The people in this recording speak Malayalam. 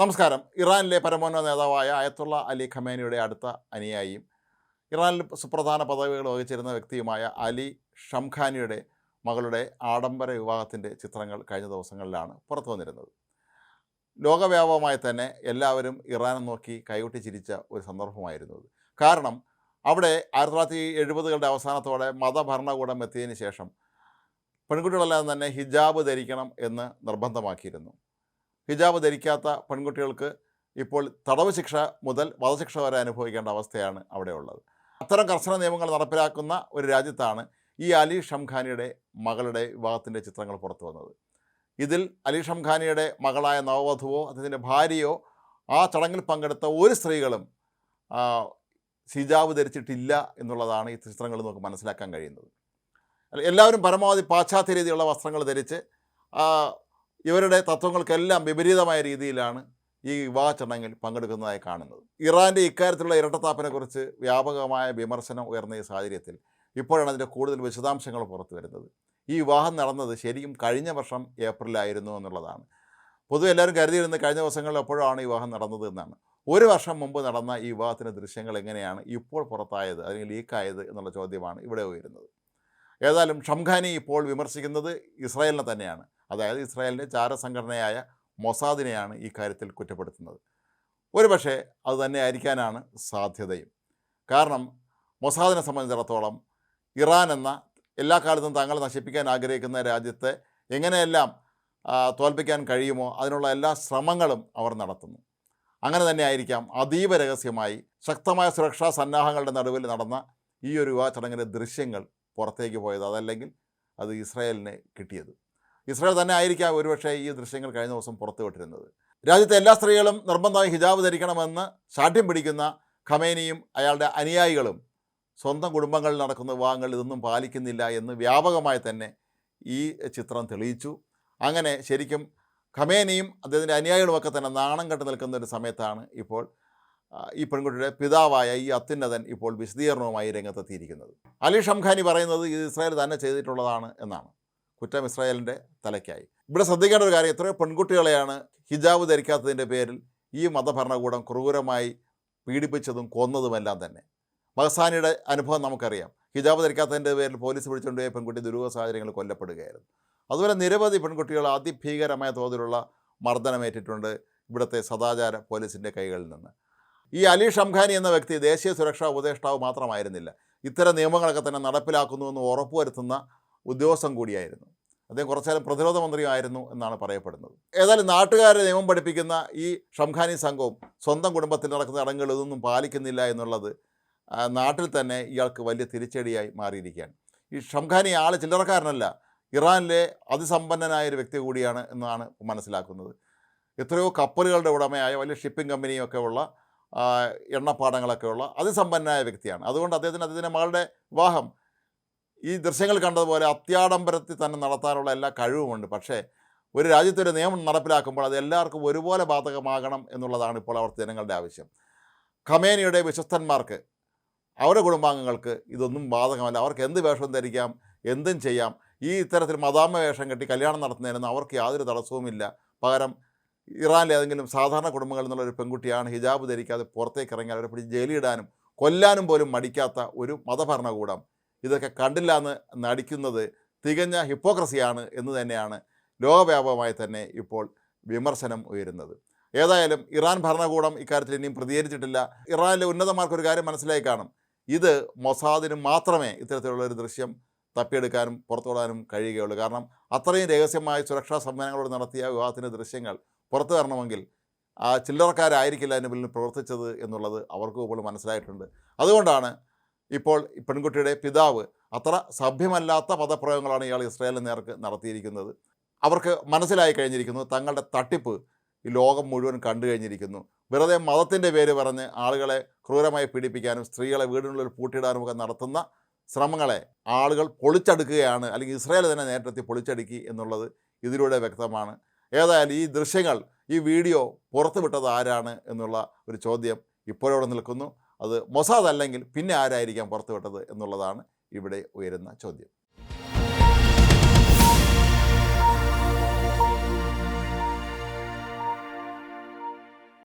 നമസ്കാരം. ഇറാനിലെ പരമോന്നത നേതാവായ അയത്തുള്ള അലി ഖമേനിയുടെ അടുത്ത അനുയായിയും ഇറാനിൽ സുപ്രധാന പദവികൾ വഹിച്ചിരുന്ന വ്യക്തിയുമായ അലി ഷംഖാനിയുടെ മകളുടെ ആഡംബര വിവാഹത്തിന്റെ ചിത്രങ്ങൾ കഴിഞ്ഞ ദിവസങ്ങളിലാണ് പുറത്തു വന്നിരുന്നത്. ലോകവ്യാപകമായി തന്നെ എല്ലാവരും ഇറാനെ നോക്കി കൈകൊട്ടി ചിരിച്ച ഒരു സന്ദർഭമായിരുന്നു കാരണം അവിടെ ആയിരത്തി തൊള്ളായിരത്തി എഴുപതുകളുടെ അവസാനത്തോടെ മതഭരണകൂടം എത്തിയതിന് ശേഷം പെൺകുട്ടികളെല്ലാം തന്നെ ഹിജാബ് ധരിക്കണം എന്ന് നിർബന്ധമാക്കിയിരുന്നു. ഹിജാബ് ധരിക്കാത്ത പെൺകുട്ടികൾക്ക് ഇപ്പോൾ തടവ് ശിക്ഷ മുതൽ വധശിക്ഷ വരെ അനുഭവിക്കേണ്ട അവസ്ഥയാണ് അവിടെയുള്ളത്. അത്തരം കർശന നിയമങ്ങൾ നടപ്പിലാക്കുന്ന ഒരു രാജ്യത്താണ് ഈ അലി ഷംഖാനിയുടെ മകളുടെ വിവാഹത്തിന്റെ ചിത്രങ്ങൾ പുറത്തു വന്നത്. ഇതിൽ അലി ഷംഖാനിയുടെ മകളായ നവവധുവോ അദ്ദേഹത്തിന്റെ ഭാര്യയോ ആ ചടങ്ങിൽ പങ്കെടുത്ത ഒരു സ്ത്രീകളും ഹിജാബ് ധരിച്ചിട്ടില്ല എന്നുള്ളതാണ് ഈ ചിത്രങ്ങളിൽ നമുക്ക് മനസ്സിലാക്കാൻ കഴിയുന്നത്. എല്ലാവരും പരമാവധി പാശ്ചാത്യ രീതിയിലുള്ള വസ്ത്രങ്ങൾ ധരിച്ച് ഇവരുടെ തത്വങ്ങൾക്കെല്ലാം വിപരീതമായ രീതിയിലാണ് ഈ വിവാഹ ചടങ്ങിൽ പങ്കെടുക്കുന്നതായി കാണുന്നത്. ഇറാന്റെ ഇക്കാര്യത്തിലുള്ള ഇരട്ടത്താപ്പിനെക്കുറിച്ച് വ്യാപകമായ വിമർശനം ഉയർന്ന ഈ സാഹചര്യത്തിൽ ഇപ്പോഴാണ് അതിന്റെ കൂടുതൽ വിശദാംശങ്ങൾ പുറത്തു വരുന്നത്. ഈ വിവാഹം നടന്നത് ശരിക്കും കഴിഞ്ഞ വർഷം ഏപ്രിലായിരുന്നു എന്നുള്ളതാണ്. പൊതുവെ എല്ലാവരും കരുതിയിരുന്നത് കഴിഞ്ഞ ദിവസങ്ങളിൽ എപ്പോഴാണ് വിവാഹം നടന്നത് എന്നാണ്. ഒരു വർഷം മുമ്പ് നടന്ന ഈ വിവാഹത്തിന്റെ ദൃശ്യങ്ങൾ എങ്ങനെയാണ് ഇപ്പോൾ പുറത്തായത് അല്ലെങ്കിൽ ലീക്കായത് എന്നുള്ള ചോദ്യമാണ് ഇവിടെ ഉയരുന്നത്. ഏതായാലും ഷംഖാനി ഇപ്പോൾ വിമർശിക്കുന്നത് ഇസ്രായേലിനെ തന്നെയാണ്. അതായത് ഇസ്രായേലിന്റെ ചാരസംഘടനയായ മൊസാദിനെയാണ് ഈ കാര്യത്തിൽ കുറ്റപ്പെടുത്തുന്നത്. ഒരുപക്ഷെ അത് തന്നെ ആയിരിക്കാനാണ് സാധ്യതയും. കാരണം മൊസാദിനെ സംബന്ധിച്ചിടത്തോളം ഇറാൻ എന്ന എല്ലാ കാലത്തും തങ്ങളെ നശിപ്പിക്കാൻ ആഗ്രഹിക്കുന്ന രാജ്യത്തെ എങ്ങനെയെല്ലാം തോൽപ്പിക്കാൻ കഴിയുമോ അതിനുള്ള എല്ലാ ശ്രമങ്ങളും അവർ നടത്തുന്നു. അങ്ങനെ തന്നെ ആയിരിക്കാം അതീവ രഹസ്യമായി ശക്തമായ സുരക്ഷാ സന്നാഹങ്ങളുടെ നടുവിൽ നടന്ന ഈ ഒരു വിവാഹ ചടങ്ങിന്റെ ദൃശ്യങ്ങൾ പുറത്തേക്ക് പോയത് അതല്ലെങ്കിൽ അത് ഇസ്രായേലിനെ കിട്ടിയത്. ഇസ്രായേൽ തന്നെ ആയിരിക്കാം ഒരുപക്ഷേ ഈ ദൃശ്യങ്ങൾ കഴിഞ്ഞ ദിവസം പുറത്തുവിട്ടിരുന്നത് രാജ്യത്തെ എല്ലാ സ്ത്രീകളും നിർബന്ധമായി ഹിജാബ് ധരിക്കണമെന്ന് ശാഠ്യം പിടിക്കുന്ന ഖമേനിയും അയാളുടെ അനുയായികളും സ്വന്തം കുടുംബങ്ങളിൽ നടക്കുന്ന വിവാഹങ്ങൾ ഇതൊന്നും പാലിക്കുന്നില്ല എന്ന് വ്യാപകമായി തന്നെ ഈ ചിത്രം തെളിയിച്ചു. അങ്ങനെ ശരിക്കും ഖമേനിയും അദ്ദേഹത്തിന്റെ അനുയായികളുമൊക്കെ തന്നെ നാണം കെട്ട് നിൽക്കുന്ന ഒരു സമയത്താണ് ഇപ്പോൾ ഈ പെൺകുട്ടിയുടെ പിതാവായ ഈ അത്യുന്നതൻ ഇപ്പോൾ വിശദീകരണവുമായി രംഗത്തെത്തിയിരിക്കുന്നത്. അലി ഷംഖാനി പറയുന്നത് ഇത് ഇസ്രായേൽ തന്നെ ചെയ്തിട്ടുള്ളതാണ് എന്നാണ്. കുറ്റം ഇസ്രായേലിന്റെ തലയ്ക്കായി. ഇവിടെ ശ്രദ്ധിക്കേണ്ട ഒരു കാര്യം എത്രയോ പെൺകുട്ടികളെയാണ് ഹിജാബ് ധരിക്കാത്തതിന്റെ പേരിൽ ഈ മതഭരണകൂടം ക്രൂരമായി പീഡിപ്പിച്ചതും കൊന്നതുമെല്ലാം തന്നെ. മഹസാനിയുടെ അനുഭവം നമുക്കറിയാം. ഹിജാബ് ധരിക്കാത്തതിന്റെ പേരിൽ പോലീസ് പിടിച്ചുകൊണ്ടുപോയ പെൺകുട്ടി ദുരൂഹ സാഹചര്യങ്ങളിൽ കൊല്ലപ്പെടുകയായിരുന്നു. അതുപോലെ നിരവധി പെൺകുട്ടികൾ അതിഭീകരമായ തോതിലുള്ള മർദ്ദനമേറ്റിട്ടുണ്ട് ഇവിടുത്തെ സദാചാര പോലീസിന്റെ കൈകളിൽ നിന്ന്. ഈ അലി ഷംഖാനി എന്ന വ്യക്തി ദേശീയ സുരക്ഷാ ഉപദേഷ്ടാവ് മാത്രമായിരുന്നില്ല. ഇത്തരം നിയമങ്ങളൊക്കെ തന്നെ നടപ്പിലാക്കുന്നുവെന്ന് ഉറപ്പുവരുത്തുന്ന ഉദ്യോഗസ്ഥൻ കൂടിയായിരുന്നു. അദ്ദേഹം കുറച്ചുകാലം പ്രതിരോധ മന്ത്രിയായിരുന്നു എന്നാണ് പറയപ്പെടുന്നത്. ഏതായാലും നാട്ടുകാരെ നിയമം പഠിപ്പിക്കുന്ന ഈ ഷംഖാനി സംഘവും സ്വന്തം കുടുംബത്തിൽ നടക്കുന്ന ചടങ്ങുകൾ ഇതൊന്നും പാലിക്കുന്നില്ല എന്നുള്ളത് നാട്ടിൽ തന്നെ ഇയാൾക്ക് വലിയ തിരിച്ചടിയായി മാറിയിരിക്കുകയാണ്. ഈ ഷംഖാനി ആൾ ചില്ലറക്കാരനല്ല ഇറാനിലെ അതിസമ്പന്നനായ ഒരു വ്യക്തി കൂടിയാണ് എന്നാണ് മനസ്സിലാക്കുന്നത്. എത്രയോ കപ്പലുകളുടെ ഉടമയായ വലിയ ഷിപ്പിംഗ് കമ്പനിയൊക്കെ ഉള്ള എണ്ണപ്പാടങ്ങളൊക്കെ ഉള്ള അതിസമ്പന്നനായ വ്യക്തിയാണ്. അതുകൊണ്ട് അദ്ദേഹത്തിന് അദ്ദേഹത്തിന്റെ മകളുടെ വിവാഹം ഈ ദൃശ്യങ്ങൾ കണ്ടതുപോലെ അത്യാഡംബരത്തിൽ തന്നെ നടത്താനുള്ള എല്ലാ കഴിവുമുണ്ട്. പക്ഷേ ഒരു രാജ്യത്തൊരു നിയമം നടപ്പിലാക്കുമ്പോൾ അത് എല്ലാവർക്കും ഒരുപോലെ ബാധകമാകണം എന്നുള്ളതാണ് ഇപ്പോൾ അവിടുത്തെ ജനങ്ങളുടെ ആവശ്യം. ഖമേനിയുടെ വിശ്വസ്തന്മാർക്ക് അവരുടെ കുടുംബാംഗങ്ങൾക്ക് ഇതൊന്നും ബാധകമല്ല. അവർക്ക് എന്ത് വേഷം ധരിക്കാം എന്തും ചെയ്യാം. ഈ ഇത്തരത്തിൽ മതാമ വേഷം കെട്ടി കല്യാണം നടത്തുന്നതിനൊന്നും അവർക്ക് യാതൊരു തടസ്സവുമില്ല. പകരം ഇറാനിലെ ഏതെങ്കിലും സാധാരണ കുടുംബങ്ങളിൽ നിന്നുള്ള ഒരു പെൺകുട്ടിയാണ് ഹിജാബ് ധരിക്കാതെ പുറത്തേക്ക് ഇറങ്ങി അവരെ പിടിച്ച് ജയിലിടാനും കൊല്ലാനും പോലും മടിക്കാത്ത ഒരു മതഭരണകൂടം ഇതൊക്കെ കണ്ടില്ല എന്ന് നടിക്കുന്നത് തികഞ്ഞ ഹിപ്പോക്രസിയാണ് എന്ന് തന്നെയാണ് ലോകവ്യാപകമായി തന്നെ ഇപ്പോൾ വിമർശനം ഉയരുന്നത്. ഏതായാലും ഇറാൻ ഭരണകൂടം ഇക്കാര്യത്തിൽ ഇനിയും പ്രതികരിച്ചിട്ടില്ല. ഇറാനിലെ ഉന്നതന്മാർക്കൊരു കാര്യം മനസ്സിലായി കാണും. ഇത് മൊസാദിന് മാത്രമേ ഇത്തരത്തിലുള്ള ഒരു ദൃശ്യം തപ്പിയെടുക്കാനും പുറത്തുവിടാനും കഴിയുകയുള്ളൂ. കാരണം അത്രയും രഹസ്യമായ സുരക്ഷാ സംവിധാനങ്ങളോട് നടത്തിയ വിവാഹത്തിന്റെ ദൃശ്യങ്ങൾ പുറത്തു വരണമെങ്കിൽ ആ ചില്ലറക്കാരായിരിക്കില്ല അതിന് പിന്നിൽ പ്രവർത്തിച്ചത് എന്നുള്ളത് അവർക്ക് ഇപ്പോൾ മനസ്സിലായിട്ടുണ്ട്. അതുകൊണ്ടാണ് ഇപ്പോൾ പെൺകുട്ടിയുടെ പിതാവ് അത്ര സഭ്യമല്ലാത്ത പദപ്രയോഗങ്ങളാണ് ഇയാൾ ഇസ്രായേലിന് നേർക്ക് നടത്തിയിരിക്കുന്നത്. അവർക്ക് മനസ്സിലായി കഴിഞ്ഞിരിക്കുന്നു തങ്ങളുടെ തട്ടിപ്പ് ഈ ലോകം മുഴുവൻ കണ്ടു കഴിഞ്ഞിരിക്കുന്നു. വെറുതെ മതത്തിന്റെ പേര് പറഞ്ഞ് ആളുകളെ ക്രൂരമായി പീഡിപ്പിക്കാനും സ്ത്രീകളെ വീടിനുള്ളിൽ പൂട്ടിയിടാനും ഒക്കെ നടത്തുന്ന ശ്രമങ്ങളെ ആളുകൾ പൊളിച്ചടുക്കുകയാണ് അല്ലെങ്കിൽ ഇസ്രായേൽ തന്നെ നേരിട്ടെത്തി പൊളിച്ചടുക്കി എന്നുള്ളത് ഇതിലൂടെ വ്യക്തമാണ്. ഏതായാലും ഈ ദൃശ്യങ്ങൾ ഈ വീഡിയോ പുറത്തുവിട്ടത് ആരാണ് എന്നുള്ള ഒരു ചോദ്യം ഇപ്പോഴവിടെ നിൽക്കുന്നു. അത് മൊസാദ് അല്ലെങ്കിൽ പിന്നെ ആരായിരിക്കാം പുറത്തുവിട്ടത് എന്നുള്ളതാണ് ഇവിടെ ഉയരുന്ന ചോദ്യം.